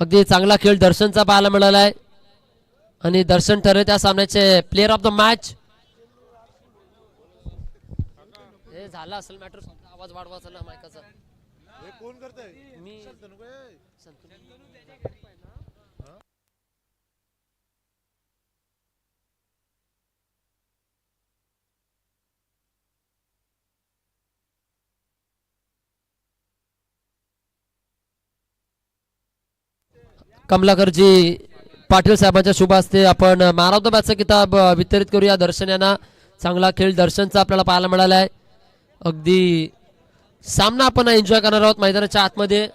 अगदी चांगला खेळ दर्शनचा पाहायला मिळाला आहे आणि दर्शन ठरले त्या सामन्याचे प्लेअर ऑफ द मॅच हे झालं असेल मॅटर आवाज वाढवा असेल ना मायकाचा मी कमलाकरजी पाटील साहेबांच्या शुभ हस्ते आपण मॅन ऑफ द मॅचचा किताब वितरित करूया. दर्शन यांना चांगला खेळ दर्शनचा आपल्याला पाहायला मिळाला आहे अगदी सामना आपण एन्जॉय करणार आहोत मैदानाच्या आतमध्ये.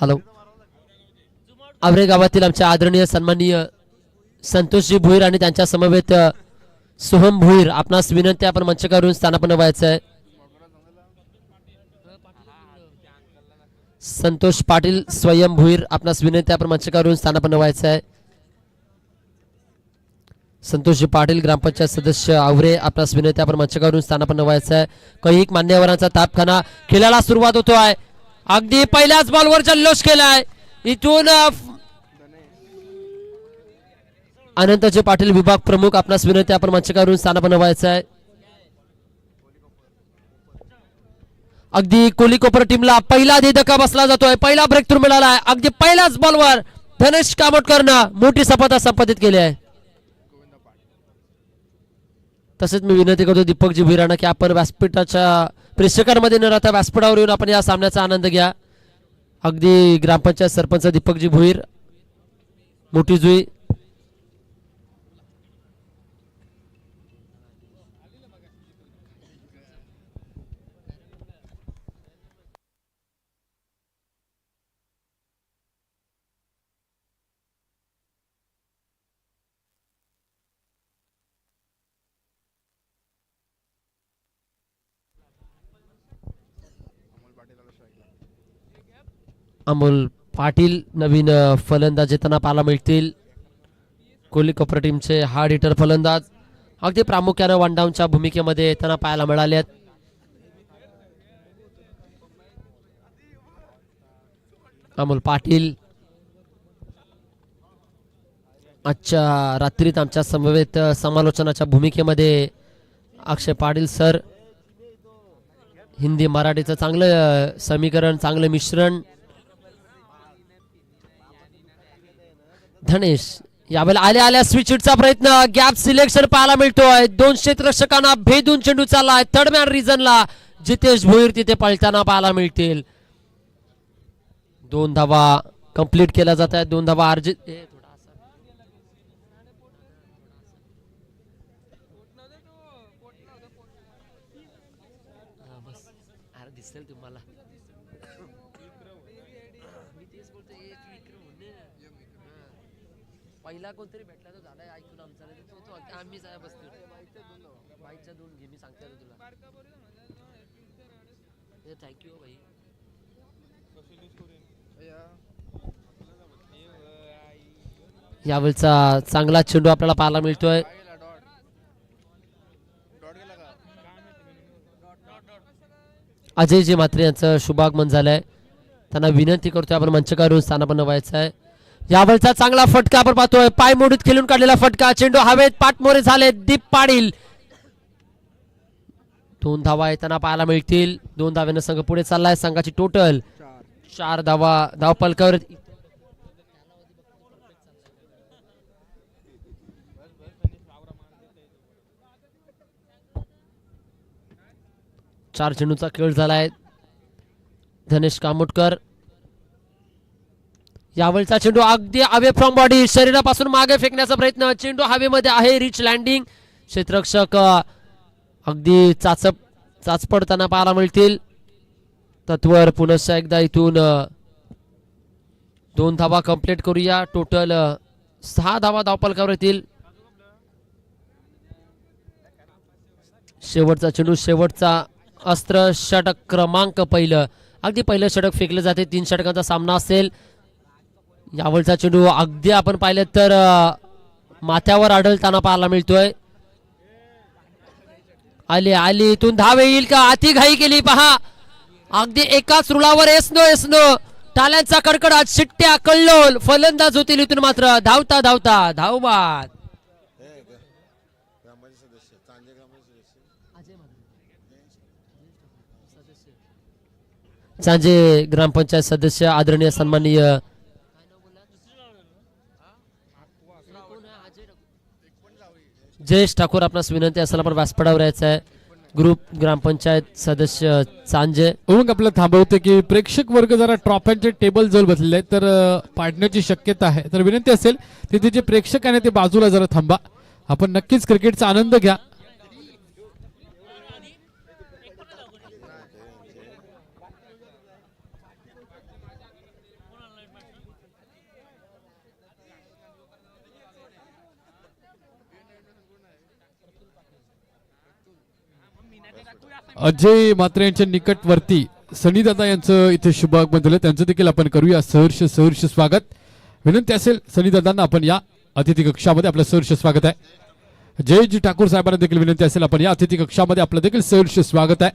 हॅलो आवरे गावातील आमच्या आदरणीय सन्माननीय संतोषजी भुईर आणि त्यांच्या समवेत सोहम भुईर आपणास विनंती आपण मंचकावरून स्थानापन्न व्हायचं आहे. संतोष पाटील स्वयं भुईर आपणास विनंती आपण मंचकावरून स्थानापन्न व्हायचं आहे. संतोषजी पाटील ग्रामपंचायत सदस्य आवरे आपणास विनंती आपण मंचकावरून स्थानापन्न व्हायचं आहे. कैक मान्यवरांचा तापखाना खेळाला सुरुवात होतो आहे. अगदी पहिल्याच बॉलवर जल्लोष केलाय. इथून अनंतजी अनंतचे पाटील विभाग प्रमुख आपणास विनंती आपण मंचकावरून स्थान व्हायचं आहे. अगदी कोली कोपर टीमला पहिला आधी धक्का बसला जातोय पहिला ब्रेक थ्रू मिळाला आहे. अगदी पहिल्याच बॉलवर धनेश कामोटकरनं मोठी सफलता संपादित केली आहे. तसेच मी विनंती करतो दीपकजी भिराणा की आपण व्यासपीठाच्या प्रेक्षकांमध्ये न राहता व्यासपीठावर येऊन आपण या सामन्याचा आनंद घ्या. अगदी ग्रामपंचायत सरपंच दीपकजी भुईर मोठी जुई अमोल पाटील नवीन फलंदाज येताना पाहायला मिळतील. कोहली कपर टीमचे हार्ड हिटर फलंदाज. अगदी प्रामुख्यानं वन डाऊनच्या भूमिकेमध्ये येताना पाहायला मिळाले आहेत अमोल पाटील. आजच्या रात्रीत आमच्या समवेत समालोचनाच्या भूमिकेमध्ये अक्षय पाटील सर. हिंदी मराठीचं चांगलं समीकरण चांगलं मिश्रण. धनेश यावेळेला आल्या आल्या स्विचचा प्रयत्न. गॅप सिलेक्शन पाहायला मिळतोय. दोन क्षेत्ररक्षकांना भेदून चेंडू चाललाय. थर्ड मॅन रिझनला जितेश भोईर तिथे पळताना पाहायला मिळतील. दोन धावा कंप्लीट केल्या जात आहेत. दोन धावा अर्जित ए, थोडा असा. हा, बस. अरे दिसेल तुम्हाला मी तेच बोलतो एक विक्रम होणे हा. पहिला कोणतरी भेटला तर झाला ऐकून आमचा नाही तर तो तो आम्हीच आहे बसतो बाईकच्या दोन घे मी सांगते तुला. थँक्यू भाई यावेळचा चांगला चेंडू आपल्याला पाहायला मिळतोय. अजयजी म्हात्रे यांचं शुभागमन झालंय. त्यांना विनंती करतोय आपण मंचकावरून स्थानापन्न व्हायचं आहे यावेळचा चांगला फटका आपण पाहतोय. पाय मोडीत खेळून काढलेला फटका. चेंडू हवेत पाठमोरे झाले. दीप पाडील. दोन धावा येताना पाहायला मिळतील. दोन धाव्यानं संघ पुढे चाललाय. संघाची टोटल चार धावा धाव पलकावर. चार चेंडूचा खेळ झालाय. धनेश कामोटकर. यावेळचा चेंडू अगदी अवे फ्रॉम बॉडी शरीरापासून मागे फेकण्याचा प्रयत्न. चेंडू हवेमध्ये आहे. रिच लँडिंग क्षेत्ररक्षक अगदी चाचप चाचपडताना पाहायला मिळतील. तत्वर पुनश्च एकदा इथून दोन धावा कंप्लीट करूया. टोटल सहा धावा धावपलकावर येतील. शेवटचा चेंडू शेवटचा अस्त्र षटक क्रमांक पहिलं. अगदी पहिलं षटक फेकलं जाते. तीन षटकांचा सामना असेल. यावरचा चेंडू अगदी आपण पाहिलं तर माथ्यावर आढळताना पाहायला मिळतोय. आली आली इथून धाव येईल का? अति घाई केली पहा. अगदी एकाच रुळावर एसनो एसनो. टाल्यांचा कडकडाट शिट्ट्या कल्लोल. फलंदाज होतील इथून मात्र. धावता धावता. धावबाद. चांजे सांजे ग्रामपंचायत सदस्य आदरणीय सन्माननीय जयेश ठाकूर आपणास विनंती असेल आपण व्यासपडावर यायचं आहे. ग्रुप ग्रामपंचायत सदस्य सांजे. मग आपलं थांबवते की प्रेक्षक वर्ग जरा ट्रॉफ्यांचे टेबल जर बसलेले आहेत तर पाडण्याची शक्यता आहे. तर विनंती असेल तिथे जे प्रेक्षक आहे ना ते बाजूला जरा थांबा. आपण नक्कीच क्रिकेटचा आनंद घ्या. अजय मात्रे यांच्या निकटवर्ती सनीदादा यांचं इथे शुभागमन झालं. त्यांचं देखील आपण करूया सहर्ष सहर्ष स्वागत. विनंती असेल सनीदादांना आपण या अतिथी कक्षामध्ये आपलं सहर्ष स्वागत आहे. जयजी ठाकूर साहेबांना देखील विनंती असेल आपण या अतिथी कक्षामध्ये आपलं देखील सहर्ष स्वागत आहे.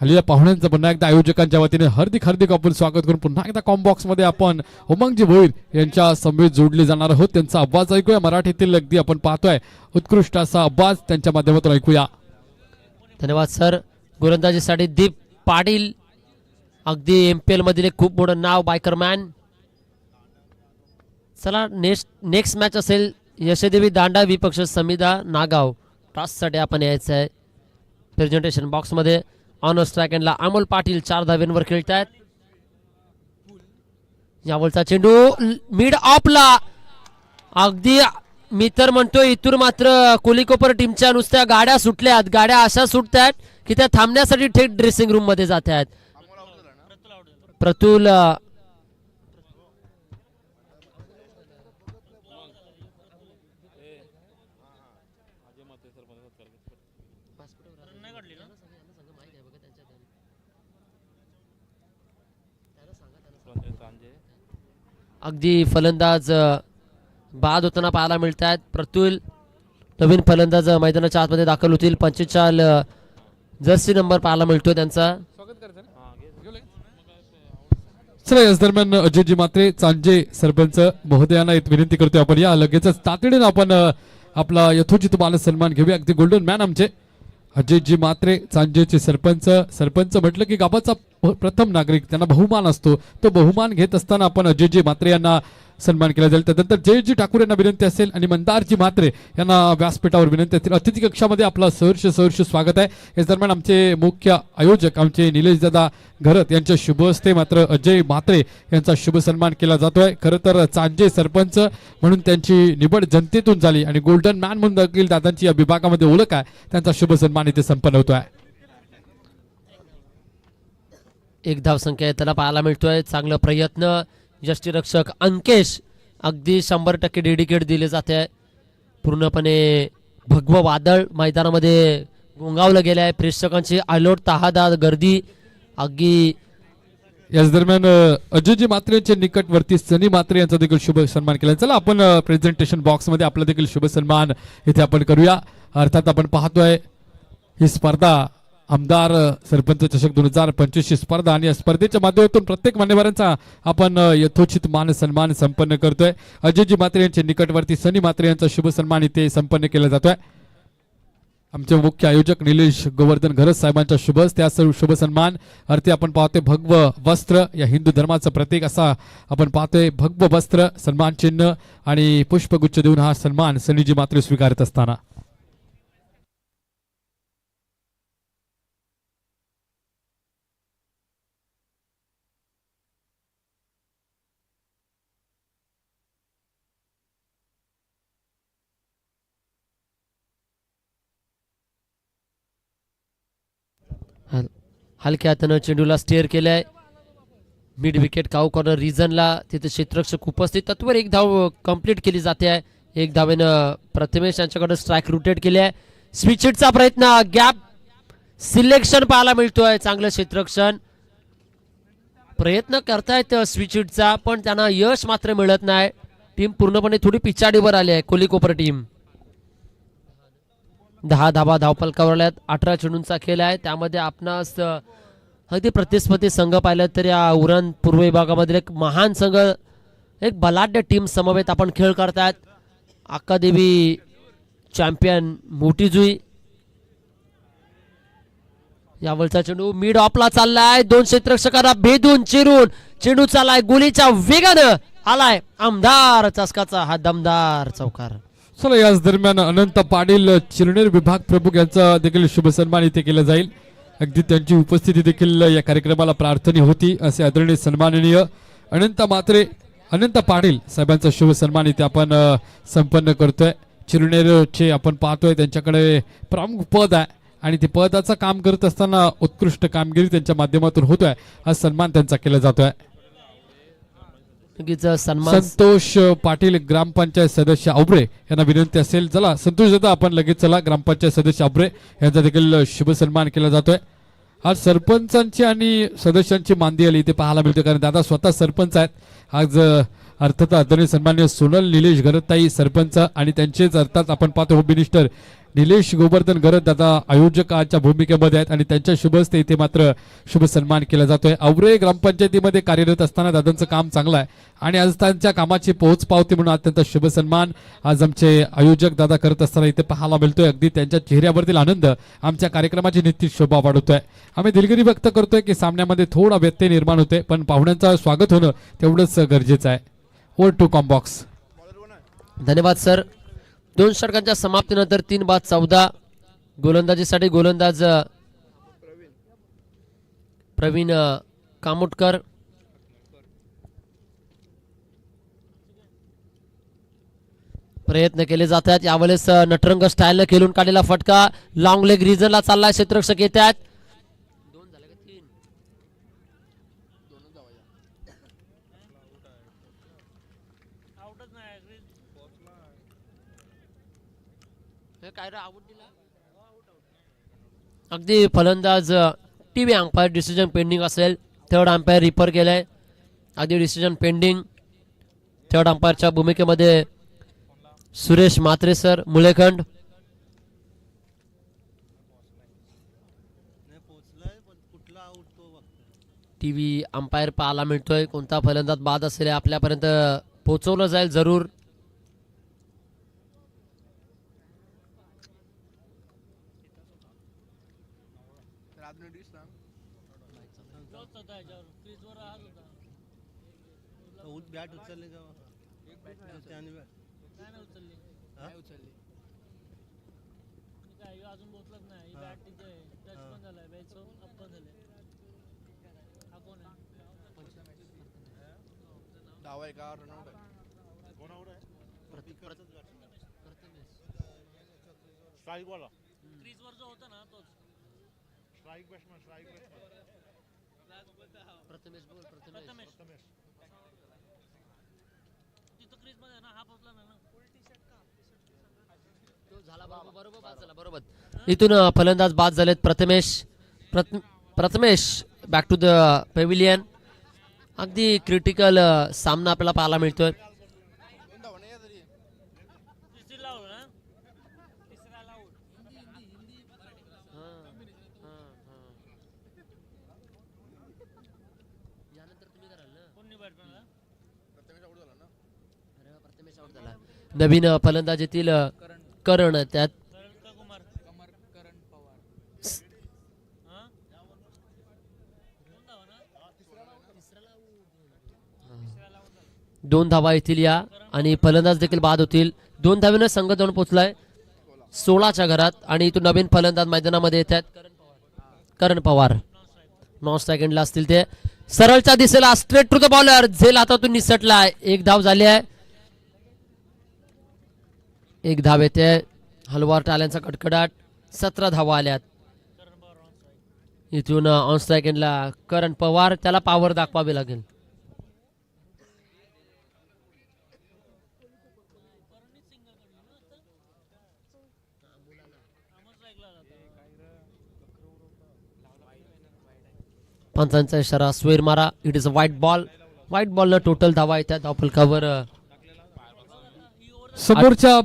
हल्लीच्या पाहुण्यांचं पुन्हा एकदा आयोजकांच्या वतीने हार्दिक हार्दिक आपण स्वागत करून पुन्हा एकदा कॉम्बॉक्समध्ये आपण उमंगजी भोईर यांच्या समेत जोडले जाणार आहोत. त्यांचा आवाज ऐकूया. मराठीतील अगदी आपण पाहतोय. उत्कृष्ट असा आवाज त्यांच्या माध्यमातून ऐकूया. धन्यवाद सर. गोलंदाजीसाठी दीप पाटील. अगदी एम पी एलमधील एक खूप मोठं नाव बायकरमॅन चला नेक्स्ट नेक्स्ट मॅच असेल. यशदेवी दांडा विपक्ष समिदा नागाव. टॉससाठी आपण यायचं आहे. प्रेझेंटेशन बॉक्समध्ये ऑन स्ट्राईक एंडला अमोल पाटील चार धाव्यांवर खेळत आहेत यावरचा चेंडू मिड ऑफला अगदी मी तर म्हणतो इथून मात्र कोलिकोपर टीमच्या नुसत्या गाड्या सुटल्यात गाड्या अशा सुटतात की त्या थांबण्यासाठी थेट ड्रेसिंग रूममध्ये जात आहेत प्रतुल अगदी फलंदाज बाद होताना पाहायला मिळत आहेत प्रतुल नवीन फलंदाज मैदानाच्या आतमध्ये दाखल होतील. पंचेचाळ जर्सी नंबर पाहायला मिळतोय त्यांचा. चला याच दरम्यान अजयजी मात्रे चांजे सरपंच महोदयांना विनंती करतोय आपण. या लगेचच तातडीनं आपण आपला यथोचित मान सन्मान घेऊया. अगदी गोल्डन मॅन आमचे. अजयजी मात्रे चांजेचे सरपंच. सरपंच म्हटलं की गावाचा प्रथम नागरिक त्यांना बहुमान असतो. तो बहुमान घेत असताना आपण अजयजी मात्रे यांना सन्मान केला जाईल. त्यानंतर जयजी ठाकूर यांना विनंती असेल आणि मंदारजी म्हात्रे यांना व्यासपीठावर विनंती असेल. अतिथी कक्षामध्ये आपलं सहर्ष सहर्ष स्वागत आहे. याच दरम्यान आमचे मुख्य आयोजक आमचे निलेश दादा घरत यांच्या शुभ हस्ते मात्र अजय म्हात्रे यांचा शुभ सन्मान केला जातोय. खरं तर चांजे सरपंच म्हणून त्यांची निवड जनतेतून झाली आणि गोल्डन मॅन म्हणून देखील दादांची या विभागामध्ये ओळख आहे. त्यांचा शुभ सन्मान इथे संपन्न होतोय. एक धाव संख्या त्याला पाहायला मिळतोय. चांगला प्रयत्न यष्टीरक्षक अंकेश अगदी शंभर टक्के डेडिकेट दिले जाते पूर्णपणे भगव वादळ मैदानामध्ये गोंगावलं गेलं आहे. प्रेक्षकांची आलोट तहादा गर्दी अगदी याच दरम्यान अजयजी मात्रे यांच्या निकटवर्ती सनी मात्रे यांचा देखील शुभ सन्मान केला. चला आपण प्रेझेंटेशन बॉक्समध्ये आपला देखील शुभ सन्मान इथे आपण करूया. अर्थात आपण पाहतोय ही स्पर्धा आमदार सरपंच चषक दोन हजार पंचवीस स्पर्धा आणि या स्पर्धेच्या माध्यमातून प्रत्येक मान्यवरांचा आपण यथोचित मान सन्मान संपन्न करतोय. अजयजी मात्रे यांचे निकटवर्ती सनी मात्रे यांचा शुभ सन्मान इथे संपन्न केला जातोय. आमचे मुख्य आयोजक निलेश गोवर्धन घरस साहेबांच्या शुभ त्या सर्व शुभ सन्मान. अर्थी आपण पाहतोय भगव वस्त्र. या हिंदू धर्माचं प्रतीक असा आपण पाहतोय भगव वस्त्र सन्मान चिन्ह आणि पुष्पगुच्छ देऊन हा सन्मान सनीजी मात्रे स्वीकारत असताना. हलक्या हातानं चेंडूला स्टेअर केलाय. मिड विकेट काऊ कॉर्नर रिझनला तिथे क्षेत्ररक्षक उपस्थित. तत्वर एक धाव कंप्लीट केली जाते. आहे एक धावेनं प्रथमेश यांच्याकडे स्ट्राईक रुटेट केली आहे. स्विचिटचा प्रयत्न गॅप सिलेक्शन पाहायला मिळतोय. चांगलं क्षेत्ररक्षण. प्रयत्न करतायत स्विचिटचा पण त्यांना यश मात्र मिळत नाही. टीम पूर्णपणे थोडी पिछाडीवर आली आहे कोलिकोपर टीम दहा धाबा धावपलकावर कवरल्यात अठरा चेंडूंचा खेळ आहे. त्यामध्ये आपणास अगदी प्रतिस्पर्धी संघ पाहिलं तर या उरण पूर्व विभागामधील एक महान संघ एक बलाढ्य टीम समवेत आपण खेळ करतायत. अक्कादेवी चॅम्पियन मोठी जुई यावरचा चेंडू मिड ऑफला चाललाय. दोन क्षेत्रक्षकांना भेदून चिरून चेंडू चाललाय गोलीच्या वेगानं आलाय आमदार चस्काचा हा दमदार चौकार. चला याच दरम्यान अनंत पाटील चिरनेर विभाग प्रमुख यांचा देखील शुभ सन्मान इथे केला जाईल. अगदी त्यांची उपस्थिती देखील या कार्यक्रमाला प्रार्थनी होती असे आदरणीय सन्माननीय अनंत मात्रे अनंत पाटील साहेबांचा शुभ सन्मान इथे आपण संपन्न करतोय. चिरनेरचे आपण पाहतोय त्यांच्याकडे प्रमुख पद आहे आणि ते पदाचं काम करत असताना उत्कृष्ट कामगिरी त्यांच्या माध्यमातून होतोय. हा सन्मान त्यांचा केला जातोय. नक्कीच सन्मान संतोष पाटील ग्रामपंचायत सदस्य आबरे यांना विनंती असेल चला संतोष दादा आपण लगेच चला ग्रामपंचायत सदस्य आबरे यांचा देखील शुभ सन्मान केला जातोय. आज सरपंचांची आणि सदस्यांची मांदी आली ते पाहायला मिळते कारण दादा स्वतः सरपंच आहेत. आज अर्थात आदरणीय सन्मान्य सोनल निलेश घरताई सरपंच आणि त्यांचेच अर्थात आपण पाहतो होम मिनिस्टर निलेश गोवर्धन गरज दादा आयोजकाच्या भूमिकेमध्ये आहेत आणि त्यांच्या शुभ हस्ते इथे मात्र शुभ सन्मान केला जातोय. अवरे ग्रामपंचायतीमध्ये कार्यरत असताना दादांचं काम चांगलं आहे आणि आज त्यांच्या कामाची पोहोच पावती म्हणून अत्यंत शुभ सन्मान आज आमचे आयोजक दादा करत असताना इथे पाहायला मिळतोय. अगदी त्यांच्या चेहऱ्यावरतील आनंद आमच्या कार्यक्रमाची निश्चित शोभा वाढवतोय. आम्ही दिलगिरी व्यक्त करतोय की सामन्यामध्ये थोडा व्यत्यय निर्माण होते पण पाहुण्यांचं स्वागत होणं तेवढंच गरजेचं आहे. वर टू कॉम्बॉक्स धन्यवाद सर. दोन षटकांच्या समाप्तीनंतर तीन बाद चौदा. गोलंदाजीसाठी गोलंदाज प्रवीण कामोटकर. प्रयत्न केले जात आहेत यावेळेस नटरंग स्टाईलनं खेळून काढलेला फटका. लॉंग लेग रिझनला चाललाय. क्षेत्ररक्षक येत आहेत. अगदी फलंदाज टीव्ही अंपायर डिसिजन पेंडिंग असेल. थर्ड अंपायर रिपर केलंय अगदी डिसिजन पेंडिंग थर्ड अंपायरच्या भूमिकेमध्ये सुरेश म्हात्रे सर मुलेखंड. टीव्ही अंपायर पाहायला मिळतोय. कोणता फलंदाज बाद असेल आपल्यापर्यंत पोहोचवलं जाईल जरूर बॅट उचलले का त्याने बॅट हा? अजून पोहोचलाच नाही बॅट तिथे टच पण झालाय बॅच अप पण झाले हा कोण आहे डावा आहे का? रनआउट आहे. स्ट्राईक वाला. क्रीज वर जो होता ना तोच. Strike batsman strike batsman Prathamesh बोल प्रथमेश. प्रथमेश. तिथं क्रीजमध्ये आहे ना हा पोहोचला नाही ना. तो झाला बरोबर बरोबर. बाद झाला बरोबर. इथून फलंदाज बाद झालेत Prathamesh. प्रथ- Prathamesh back to the pavilion अगदी क्रिटिकल सामना आपल्याला पाहायला मिळतोय. नवीन अ, फलंदाज येथील अ, करण त्यात करण का कुमार कमर करण पवार हा कोण धावा ना दोन धावा येतील या आणि फलंदाज देखील बाद होतील. दोन धावेनं संघ जाऊन पोहोचलाय सोळाच्या घरात आणि इथून नवीन फलंदाज मैदानामध्ये येत आहेत. करण पवार. नॉन सेकंडला असतील ते. सरळच्या दिसेला स्ट्रेट टू द बॉलर झेल हातातून निसटला एक धाव झाली आहे. एक धाव येते. हलवार टाल्यांचा कडकडाट. सतरा धावा आल्यात. इथून ऑन स्ट्राईक करण पवार. त्याला पावर दाखवावी लागेल. पंचांचा इशारा स्वेर मारा. It is a white ball white बॉलनं total धावा येतात धावफलकावर समोरच्या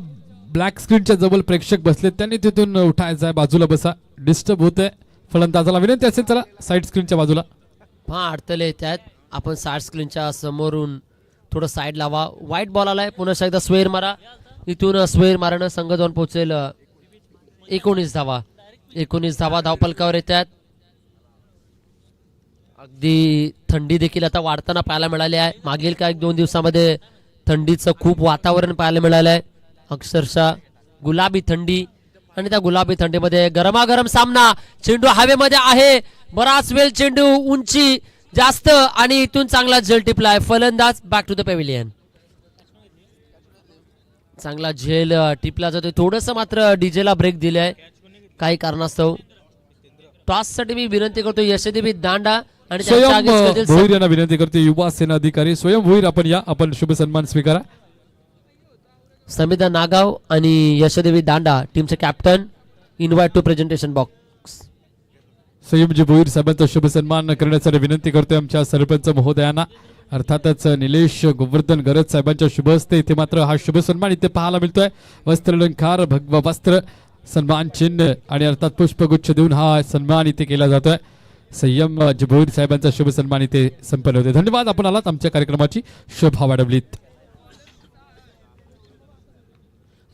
ब्लॅक स्क्रीनच्या जवळ प्रेक्षक बसले. त्यांनी तिथून उठायचं आहे बाजूला बसा. डिस्टर्ब होत आहे फलंदाजाला विनंती असेल चला साईड स्क्रीनच्या बाजूला. हा अडथळे येतात आपण साठ स्क्रीनच्या समोरून थोडं साईड लावा. व्हाईट बॉल आलाय. पुन्हा एकदा स्वेर मारा. इथून स्वेर मारानं संघ जाऊन पोहोचेल एकोणीस धावा. एकोणीस धावा धावपलकावर येतात अगदी थंडी देखील आता वाढताना पाहायला मिळाली आहे. मागील काही दोन दिवसामध्ये थंडीचं खूप वातावरण पाहायला मिळालं आहे. अक्षरशः गुलाबी थंडी आणि त्या गुलाबी थंडीमध्ये गरमागरम सामना चेंडू हवेमध्ये आहे. बराच वेळ चेंडू उंची जास्त आणि इथून चांगला झेल टिपलाय फलंदाज बॅक टू द पेव्हिलियन चांगला झेल टिपला जातोय. थोडस मात्र डीजेला ब्रेक दिलाय. काही कारणास्तव. टॉससाठी मी विनंती करतो यशदेवी दांडा. आणि त्यांच्या स्वयं अ, भोईर यांना विनंती करते युवा सेना अधिकारी स्वयं भोईर आपण या आपण शुभ सन्मान स्वीकारा. समिता नागाव आणि यशदेवी दांडा टीमचे captain invite to presentation box Sanyamji Bhoir साहेबांचा शुभ सन्मान करण्यासाठी विनंती करतोय आमच्या सरपंच महोदयांना. अर्थातच निलेश गोवर्धन गरज साहेबांच्या शुभ हस्ते इथे मात्र हा शुभ सन्मान इथे पाहायला मिळतोय. वस्त्रलंकार भगवा वस्त्र सन्मान चिन्ह आणि अर्थात पुष्पगुच्छ देऊन हा सन्मान इथे केला जातोय. संयम जी साहेबांचा शुभ सन्मान इथे संपन्न होते. धन्यवाद आपण आलात आमच्या कार्यक्रमाची शोभा वाढवलीत.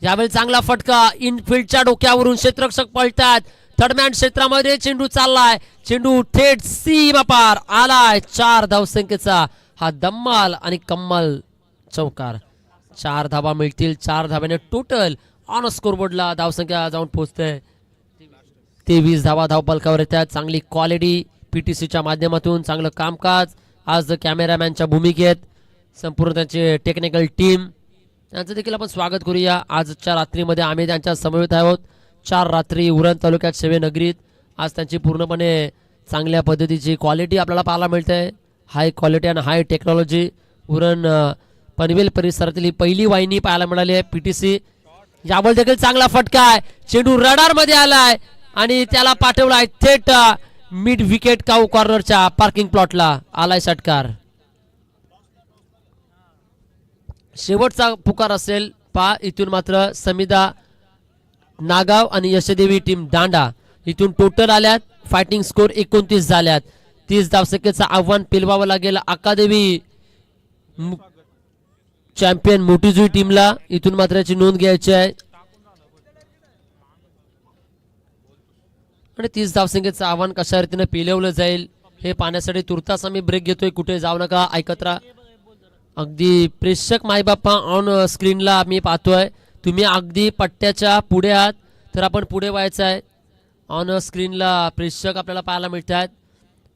यावेळी चांगला फटका इनफिल्डच्या डोक्यावरून क्षेत्ररक्षक पळतात. थर्डमॅन क्षेत्रामध्ये चेंडू चाललाय. चेंडू थेट सीमा पार आलाय. चार धावसंख्येचा हा दम्माल आणि कम्माल चौकार. चार धावा मिळतील. चार धाब्याने टोटल ऑन स्कोरबोर्डला धावसंख्या जाऊन पोहोचते. तेवीस धावा धावपलकावर येतात. चांगली क्वालिटी पी टी सीच्या माध्यमातून चांगलं कामकाज. आज कॅमेरामॅनच्या भूमिकेत संपूर्ण त्यांची टेक्निकल टीम त्यांचं देखील आपण स्वागत करूया. आजच्या रात्रीमध्ये आम्ही त्यांच्या समवेत आहोत. चार रात्री उरण तालुक्यात सेवेनगरीत आज त्यांची पूर्णपणे चांगल्या पद्धतीची क्वालिटी आपल्याला पाहायला मिळते. हाय क्वालिटी आणि हाय टेक्नॉलॉजी उरण पनवेल परिसरातील ही पहिली वाहिनी पाहायला मिळाली आहे पी टी सी यावर देखील चांगला फटका आहे. चेंडू रडारमध्ये आला आलाय. आणि त्याला पाठवलाय थेट मिड विकेट काऊ कॉर्नरच्या पार्किंग प्लॉटला आलाय षटकार शेवटचा पुकार असेल पा इथून मात्र समिदा नागाव आणि यशदेवी टीम दांडा. इथून टोटल आल्यात फायटिंग स्कोर एकोणतीस झाल्यात. तीस धावसंख्येचं आव्हान पेलवावं लागेल अकादेवी. चॅम्पियन मोटीजुई टीमला इथून मात्र याची नोंद घ्यायची आहे. आणि तीस धावसंख्येचं आव्हान कशा रीतीनं पेलवलं जाईल हे पाहण्यासाठी तुर्तास आम्ही ब्रेक घेतोय. कुठे जाऊ नका ऐकत राहा. अगदी प्रेक्षक मायबापा ऑन स्क्रीनला आम्ही पाहतोय. तुम्ही अगदी पट्ट्याच्या पुढे आहात तर आपण पुढे व्हायचं आहे. ऑन स्क्रीनला प्रेक्षक आपल्याला पाहायला मिळत आहेत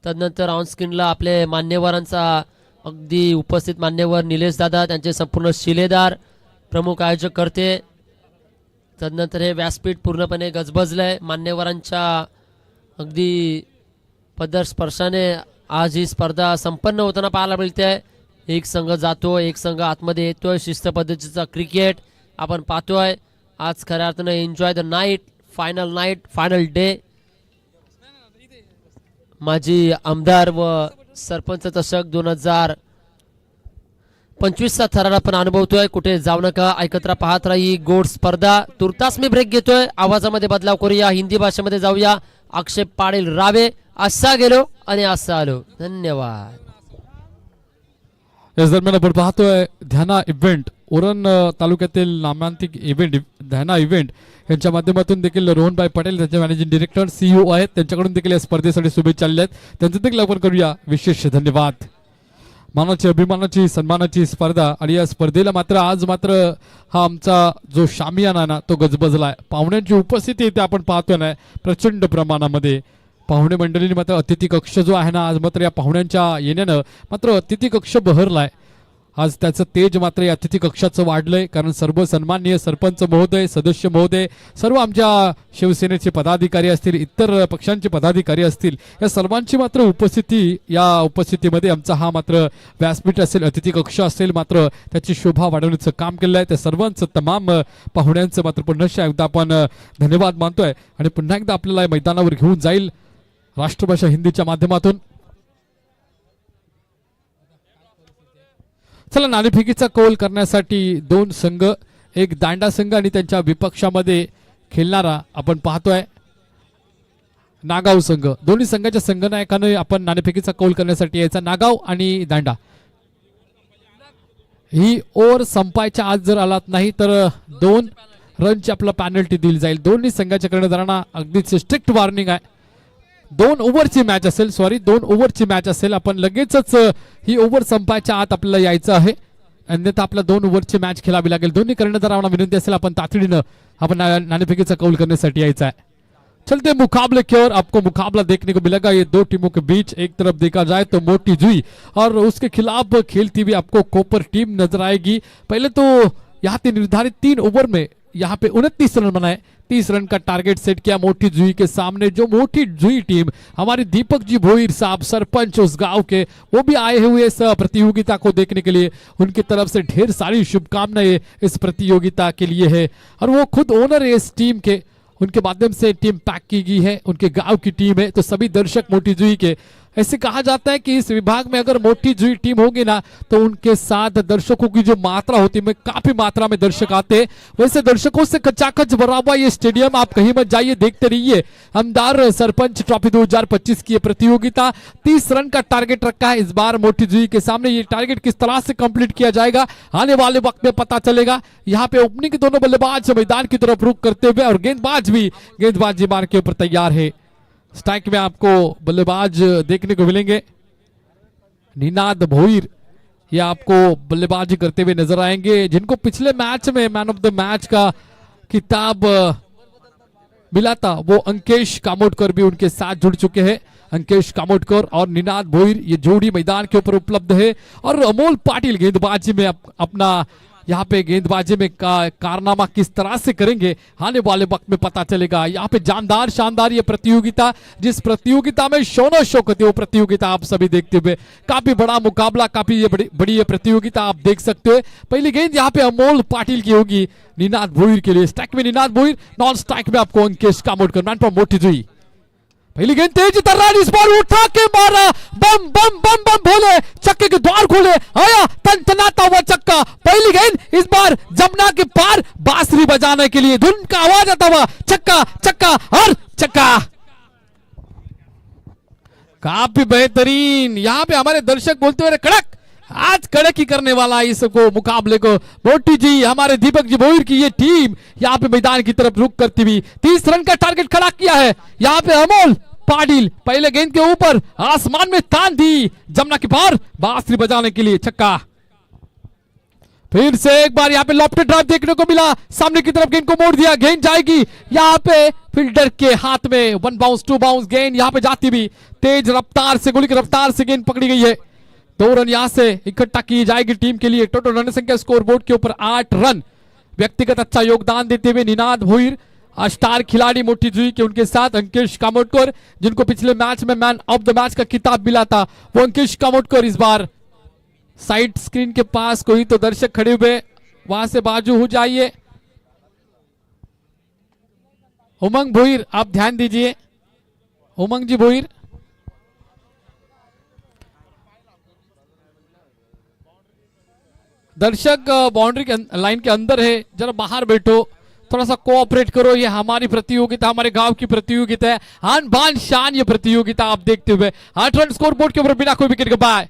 तदनंतर ऑन स्क्रीनला आपले मान्यवरांचा अगदी उपस्थित मान्यवर निलेश दादा त्यांचे संपूर्ण शिलेदार प्रमुख आयोजक करते. तदनंतर हे व्यासपीठ पूर्णपणे गजबजलंय. मान्यवरांच्या अगदी पदर स्पर्शाने आज ही स्पर्धा संपन्न होताना पाहायला मिळते. एक संघ जातो एक संघ आतमध्ये येतोय. शिस्त पद्धतीचा क्रिकेट आपण पाहतोय. आज खऱ्या अर्थानं enjoy the night final night final day माजी आमदार व सरपंच चषक दोन हजार पंचवीसचा थरार आपण अनुभवतोय. कुठे जाऊ नका ऐकत राहा पाहत राहा ही गोड स्पर्धा. तुर्तास मी ब्रेक घेतोय. आवाजामध्ये बदलाव करूया. हिंदी भाषेमध्ये जाऊया. आक्षेप पाडेल रावे. असा गेलो आणि असा आलो. धन्यवाद. याच दरम्यान आपण पाहतोय ध्याना इव्हेंट उरण तालुक्यातील नामांतिक इव्हेंट ध्याना इव्हेंट यांच्या माध्यमातून देखील रोहनभाई पटेल त्यांचे मॅनेजिंग डिरेक्टर सीईओ आहेत. त्यांच्याकडून देखील या स्पर्धेसाठी शुभेच्छा आलेल्या आहेत. त्यांचं देखील आपण करूया. विशेष धन्यवाद. मानाची अभिमानाची सन्मानाची स्पर्धा आणि या स्पर्धेला मात्र आज मात्र हा आमचा जो शामियाना आहे ना तो गजबजला आहे. पाहुण्यांची उपस्थिती इथे आपण पाहतोय ना प्रचंड प्रमाणामध्ये. पाहुणे मंडळीने मात्र अतिथी कक्ष जो आहे ना आज मात्र या पाहुण्यांच्या येण्यानं मात्र अतिथी कक्ष बहरलाय आज त्याचं तेज मात्र या अतिथी कक्षाचं वाढलंय. कारण सर्व सन्माननीय सरपंच महोदय सदस्य महोदय सर्व आमच्या शिवसेनेचे पदाधिकारी असतील इतर पक्षांचे पदाधिकारी असतील या सर्वांची मात्र उपस्थिती या उपस्थितीमध्ये आमचा हा मात्र व्यासपीठ असेल अतिथी कक्ष असेल मात्र त्याची शोभा वाढवण्याचं काम केलं आहे त्या सर्वांचं तमाम पाहुण्यांचं मात्र पुन्हा एकदा आपण धन्यवाद मानतोय. आणि पुन्हा एकदा आपल्याला या मैदानावर घेऊन जाईल. राष्ट्रभाषा हिंदीच्या माध्यमातून चला नाणेफेकीचा कौल करण्यासाठी दोन संघ एक दांडा संघ आणि त्यांच्या विपक्षामध्ये खेळणारा आपण पाहतोय नागाव संघ. दोन्ही संघाच्या संघनायकाने आपण नाणेफेकीचा कौल करण्यासाठी यायचा. नागाव आणि दांडा. ही ओव्हर संपायच्या आज जर आलात नाही तर दोन रनची आपला पॅनल्टी दिली जाईल. दोन्ही संघाच्या कर्णधारांना अगदीच स्ट्रिक्ट वॉर्निंग आहे. दोन ओव्हरची मॅच असेल सॉरी दोन ओव्हरची मॅच असेल आपण लगेचच ही ओव्हर संपायच्या आत आपल्याला यायचं आहे. अन्यथा आपल्या दोन ओव्हरची मॅच खेळावी लागेल. दोन्ही कर्णधारांना विनंती असेल आपण तातडीनं आपण नाणेफेकीचा कौल करण्यासाठी यायचा आहे. चलते मुकाबले की ओर आपको मुकाबला देखने को मिलेगा. ये दो टीमों के बीच एक तरफ देखा जाए तो मोटी जुई और उसके खिलाफ खेलती हुई आपको कोपर टीम नजर आएगी. पहले तो यहाँ निर्धारित तीन ओवर में यहाँ पे उनतीस रन बनाए। तीस रन का टारगेट सेट किया मोटी जुई के सामने। जो मोटी जुई टीम हमारे दीपक जी भोईर साहब, सरपंच उस गाँव के, वो भी आए हुए इस प्रतियोगिता को देखने के लिए। उनकी तरफ़ से ढेर सारी शुभकामनाएँ इस प्रतियोगिता के लिए है। और वो खुद ओनर है इस टीम के। उनके माध्यम से टीम पैक की गई है। उनके गाँव की टीम है। तो सभी दर्शक मोटी जुई के। ऐसे कहा जाता है कि इस विभाग में अगर मोटी जुई टीम होगी ना तो उनके साथ दर्शकों की जो मात्रा होती है काफ़ी मात्रा में दर्शक आते हैं। वैसे दर्शकों से कचाकच भरा हुआ ये स्टेडियम, आप कहीं मत जाइए, देखते रहिए। हमदार सरपंच ट्रॉफी 2025 की प्रतियोगिता 30 रन का टारगेट रखा है। इस बार मोटी जुई के सामने ये टारगेट किस तरह से कंप्लीट किया जाएगा, आने वाले वक्त में पता चलेगा। यहाँ पे ओपनिंग दोनों बल्लेबाज मैदान की तरफ़ रुख करते हुए और गेंदबाज भी, गेंदबाजी मार के ऊपर तैयार है। स्ट्राइक में आपको बल्लेबाज देखने को मिलेंगे। निनाद भोईर ये आपको बल्लेबाजी करते हुए नज़र आएँगे जिनको पिछले मैच में मैन ऑफ़ द मैच का किताब मिला था वो अंकेश कामोटकर भी उनके साथ जुड़ चुके हैं। अंकेश कामोटकर और निनाद भोईर ये जोड़ी मैदान के ऊपर उपलब्ध है। और अमोल पाटिल गेंदबाजी में अप, अपना यहाँ पे गेंदबाजी में का, कारनामा किस तरह से करेंगे आने वाले वक्त में पता चलेगा। यहाँ पे जानदार शानदार ये प्रतियोगिता जिस प्रतियोगिता में शोनो शौकत है वो प्रतियोगिता आप सभी देखते हुए काफ़ी बड़ा मुकाबला काफ़ी ये बड़ी बड़ी ये प्रतियोगिता आप देख सकते हो। पहली गेंद यहाँ पे अमोल पाटिल की होगी निनाद भोईर के लिए। स्ट्राइक में निनाद भोईर नॉन स्ट्राइक में आपको अंकेश कामोटकर मैन पर मोटी जुई पहली गेंद तेज तर्रार इस बार उठा के मारा बम बम बम बम भोले चक्के के द्वार खोले आया तनतनाता हुआ चक्का पहली गेंद इस बार जमुना के पार बांसुरी बजाने के लिए धुन का आवाज़ आता हुआ, चक्का चक्का, और चक्का। काफ़ी बेहतरीन। यहाँ पे हमारे दर्शक बोलते हुए कड़क। आज कड़क ही करने वाला है इसको, मुकाबले को। मोटी जी, हमारे दीपक जी भोईर की ये टीम यहाँ पे मैदान की तरफ़ रुक करती हुई तीस रन का टारगेट खड़ा किया है। यहाँ पे अमोल पाटिल पहले गेंद के ऊपर, आसमान में तान दी, जमुना के पार बांसुरी बजाने के लिए छक्का फिर से एक बार यहाँ पे लॉफ्टेड ड्राइव देखने को मिला। सामने की तरफ़ गेंद को मोड़ दिया, गेंद जाएगी। यहाँ पे फील्डर के हाथ में वन बाउंस टू बाउंस गेंद यहाँ पे जाती भी। तेज रफ्तार से, गोली की रफ्तार से गेंद पकड़ी गई है। दो रन यहाँ से इकट्ठा की जाएगी टीम के लिए। टोटल रन संख्या स्कोर बोर्ड के ऊपर आठ रन। व्यक्तिगत अच्छा योगदान देते हुए निनाद भोईर स्टार खिलाड़ी मोटी जुई के उनके साथ अंकेश कामोटकर जिनको पिछले मैच में मैन ऑफ़ द मैच का खिताब मिला था। वो अंकेश कामोटकर इस बार साइड स्क्रीन के पास कोई तो दर्शक खड़े हुए वहाँ से बाजू हो जाइए। उमंग भोईर, आप ध्यान दीजिए। उमंग जी भोईर। दर्शक बाउंड्री के अं- लाइन के अंदर है। जरा बाहर बैठो। थोड़ा सा कोऑपरेट करो। ये हमारी प्रतियोगिता, हमारे गाँव की प्रतियोगिता है। आन बान शान ये प्रतियोगिता आप देखते हुए। आठ रन स्कोर बोर्ड के ऊपर बिना कोई विकेट के बाय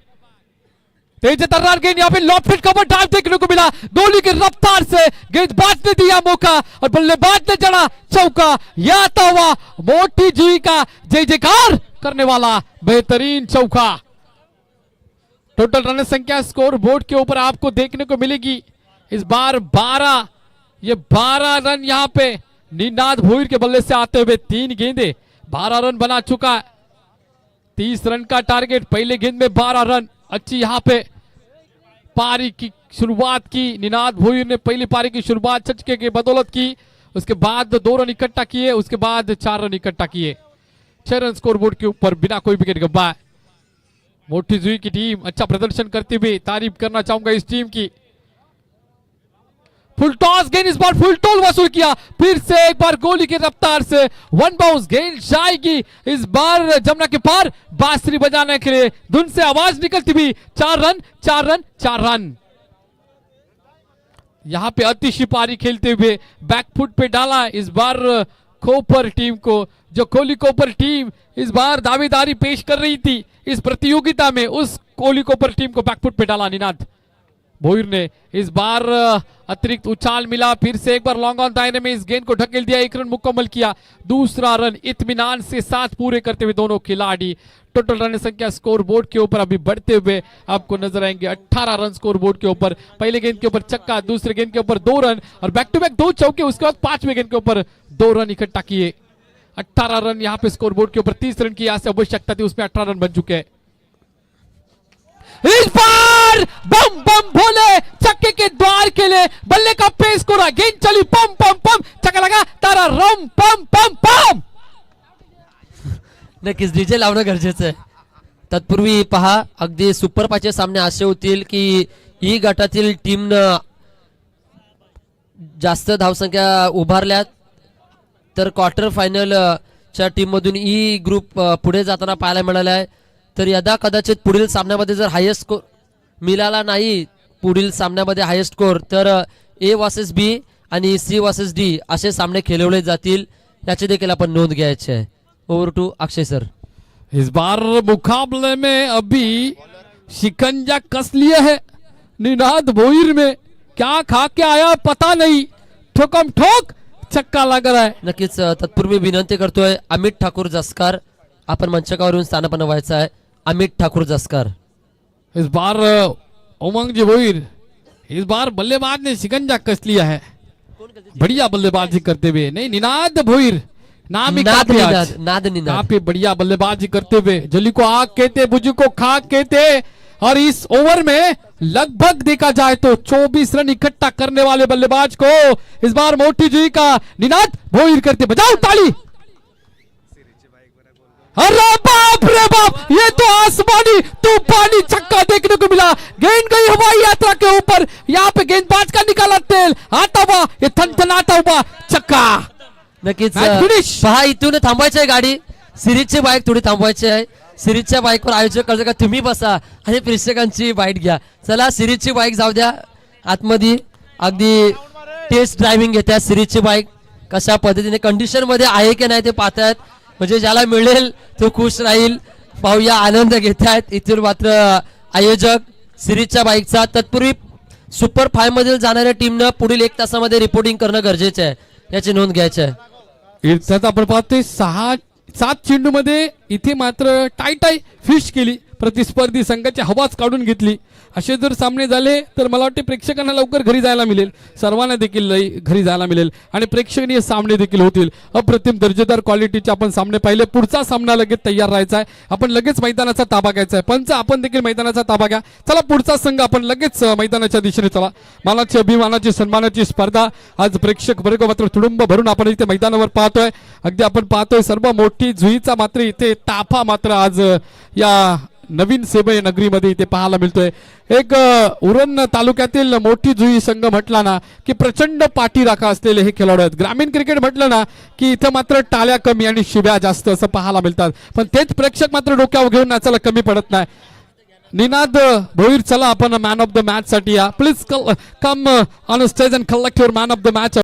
तेज तर्रार गेंद यहाँ पे लॉफ्टेड कवर ड्राइव देखने को मिला। गोली की रफ्तार से गेंदबाज ने दिया मौका और बल्लेबाज ने जड़ा चौका। यह आता हुआ मोटी जी का जय जयकार करने वाला बेहतरीन चौका। टोटल रन संख्या स्कोर बोर्ड के ऊपर आपको देखने को मिलेगी। इस बार 12 ये 12 रन यहाँ पे निनाद भोईर के बल्ले से आते हुए तीन गेंदे 12 रन बना चुका। है तीस रन का टारगेट पहले गेंद में 12 रन। अच्छी यहाँ पे पारी की शुरुआत की, निनाद भोईर ने पहली पारी की शुरुआत छचके के बदौलत की, उसके बाद दो रन इकट्ठा किए, उसके बाद चार रन इकट्ठा किए। छह रन स्कोर बोर्ड के ऊपर बिना कोई विकेट गब्बा मोटी जुई की टीम अच्छा प्रदर्शन करते हुए तारीफ़ करना चाहूँगा इस टीम की। फुल टॉस गेंद, इस बार फुल टोल वसूल किया। फिर से एक बार गोली की रफ्तार से वन बाउंस गेंद जाएगी। इस बार जमुना के पार बांसुरी बजाने के लिए धुन से आवाज़ निकलती हुई चार रन चार रन चार रन। यहाँ पे अतिशी पारी खेलते हुए बैकफुट पे डाला इस बार कोपर टीम को, जो कोहली कोपर टीम इस बार दावेदारी पेश कर रही थी। इस प्रतियोगिता में उस कोहली कोपर टीम को बैकफुट पे डाला निनाद। भोईर ने इस बार अतिरिक्त उछाल मिला, फिर से एक बार लॉन्ग ऑन दायरे में इस गेंद को ढकेल दिया, एक रन मुकम्मल किया, दूसरा रन इतमान से साथ पूरे करते हुए दोनों खिलाड़ी। टोटल रन संख्या स्कोर बोर्ड के ऊपर अभी बढ़ते हुए आपको नज़र आएँगे 18 रन स्कोर बोर्ड के ऊपर, पहले गेंद के ऊपर चक्का, दूसरे गेंद के ऊपर दो रन, और बैक टू बैक दो चौके, उसके बाद पाँचवें गेंद के ऊपर दो रन इकट्ठा किए। 18 रन यहाँ पे स्कोर बोर्ड के ऊपर 30 रन की यहाँ से आवश्यकता थी, उसमें 18 रन बन चुके हैं। इस बार बम बम भोले चक्के के द्वार के लिए बल्ले का पेस कोरा गेंद चली पम पम पम चक्का लगा तारा रम पम पम पम। नक्कीच डीजे लावणं गरजेचं आहे? तत्पूर्वी पहा अगदी सुपर पाचचे सामने असे होतील की ई गटातील टीमनं जास्त धावसंख्या उभारल्यात तर क्वार्टर फायनलच्या टीममधून ई ग्रुप पुढे जाताना पाहायला मिळाला आहे. तर यदा कदाचित पुढील सामन्यामध्ये जर हायेस्ट स्कोर मिळाला नाही पुढील सामन्यामध्ये हायेस्ट स्कोर तर ए वर्सेस बी आणि सी वर्सेस डी असे सामने खेळवले जातील. याची देखील आपण नोंद घ्यायची आहे. ओव्हर टू अक्षय सर इस बार मुकाबले में अभी शिकंजा कस लिया है? निनाद भोईर में। क्या खा के आया पता नहीं। ठोकम ठोक चक्का लग रहा है। नक्कीच तत्पूर्वी विनंती करतोय अमित ठाकूर जसकार आपण मंचकावरून स्थानापन्न व्हायचं आहे. अमित ठाकुर जसकार। इस बार उमंग जी भोईर इस बार बल्लेबाज ने शिकंजा कस लिया है। बढ़िया बल्लेबाजी करते हुए। नहीं निनाद भोईर नाम ही नाद। निनाद नाद निनाद। काफ़ी बढ़िया बल्लेबाजी करते हुए। जली को आग कहते बुजू को खाक कहते और इस ओवर में लगभग देखा जाए तो 24 रन इकट्ठा करने वाले बल्लेबाज को इस बार मोटी जी का निनाद भोईर करते। बजाओ ताली। अरे बाप रे बाप ये तो आसमानी तूफानी छक्का देखने को मिला। गेंद गई हवाई यात्रा के ऊपर यहाँ पे गेंदबाज का निकाला तेल। आता हुआ ये थनथनाता हुआ छक्का। नक्कीच finish. पहा इथून थांबवायची आहे गाडी. सिरीजची बाईक थोडी थांबवायची आहे. सिरीजच्या बाईकवर आयोजक का तुम्ही बसा आणि प्रेक्षकांची बाईट घ्या. चला सिरीजची बाईक जाऊ द्या. आतमध्ये अगदी टेस्ट ड्रायव्हिंग घेत्या सिरीजची बाईक कशा पद्धतीने कंडिशनमध्ये आहे की नाही ते पाहतायत. म्हणजे ज्याला मिळेल तो खुश राहील. पाहूया आनंद घेतायत इथून मात्र आयोजक सिरीजच्या बाईकचा. तत्पूर्वी सुपर फायव्ह मधील जाणाऱ्या टीमनं पुढील एक तासामध्ये रिपोर्टिंग करणं गरजेचं आहे. याची नोंद घ्यायची आहे. आपण पाहतोय सहा सात चेंडू मध्ये इथे मात्र टाय टाय फिश केली. प्रतिस्पर्धी संघाची हवाच काढून घेतली. असे जर सामने झाले तर मला वाटते प्रेक्षकांना लवकर घरी जायला मिळेल. सर्वांना देखील लई- घरी जायला मिळेल. आणि प्रेक्षणीय सामने देखील होतील. अप्रतिम दर्जेदार क्वालिटीचे आपण सामने पाहिले. पुढचा सामना लगेच तयार राहायचा आहे. आपण लगेच मैदानाचा ताबा घ्यायचा आहे. पंच आपण देखील मैदानाचा ताबा घ्या. चला पुढचा संघ आपण लगेच मैदानाच्या दिशेने चला. मानाची अभिमानाची सन्मानाची स्पर्धा. आज प्रेक्षक वर्ग मात्र तुडुंब भरून आपण इथे मैदानावर पाहतोय. अगदी आपण पाहतोय सर्व मोठी जुईचा मात्र इथे ताफा मात्र आज या नवीन सेबय नगरीमध्ये इथे पाहायला मिळतोय. एक उरण तालुक्यातील मोठी जुई संघ म्हटला ना की प्रचंड पाठीराखा असलेले हे खेळाडू आहेत. ग्रामीण क्रिकेट म्हटलं ना की इथं मात्र टाळ्या कमी आणि शिव्या जास्त असं पाहायला मिळतात. पण तेच प्रेक्षक मात्र डोक्यावर घेऊन नाचायला कमी पडत नाही. निनाद भोईर चला आपण मॅन ऑफ द मॅच साठी या. Please come on stage and collect your man of the match